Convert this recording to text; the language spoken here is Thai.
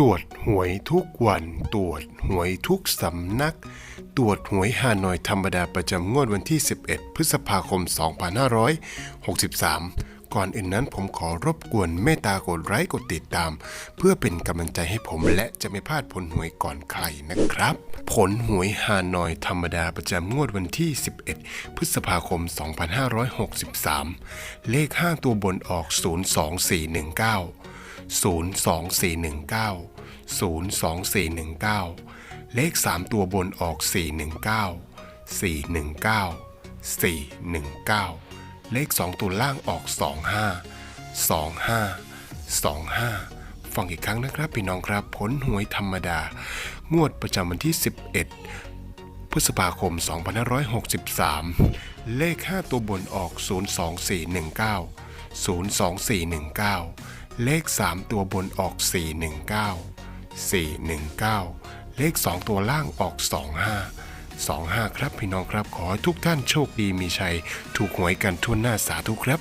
ตรวจหวยทุกวัน ตรวจหวยทุกสำนัก ตรวจหวยฮานอยธรรมดาประจำงวดวันที่ 11 พฤษภาคม 2563 ก่อนอื่นนั้นผมขอรบกวนเมตตากดไลค์กดติดตาม เพื่อเป็นกำลังใจให้ผมและจะไม่พลาดผลหวยก่อนใครนะครับ ผลหวยฮานอยธรรมดาประจำงวดวันที่ 11 พฤษภาคม 2563 เลข 5 ตัวบนออก 02419 02419 02419 เลข 3 ตัวบนออก 419 419 419 เลข 2 ตัวล่างออก 25 25 25ฟังอีกครั้งนะครับพี่น้องครับผลหวยธรรมดา งวดประจำวันที่ 11 พฤษภาคม 2563 เลข 5 ตัวบนออก 02419 02419 เลข 3 ตัวบนออก 419 419 เลข 2 ตัวล่างออก 25 25 ครับพี่น้องครับ ขอให้ทุกท่านโชคดีมีชัย ถูกหวยกันทุนหน้าสาธุครับ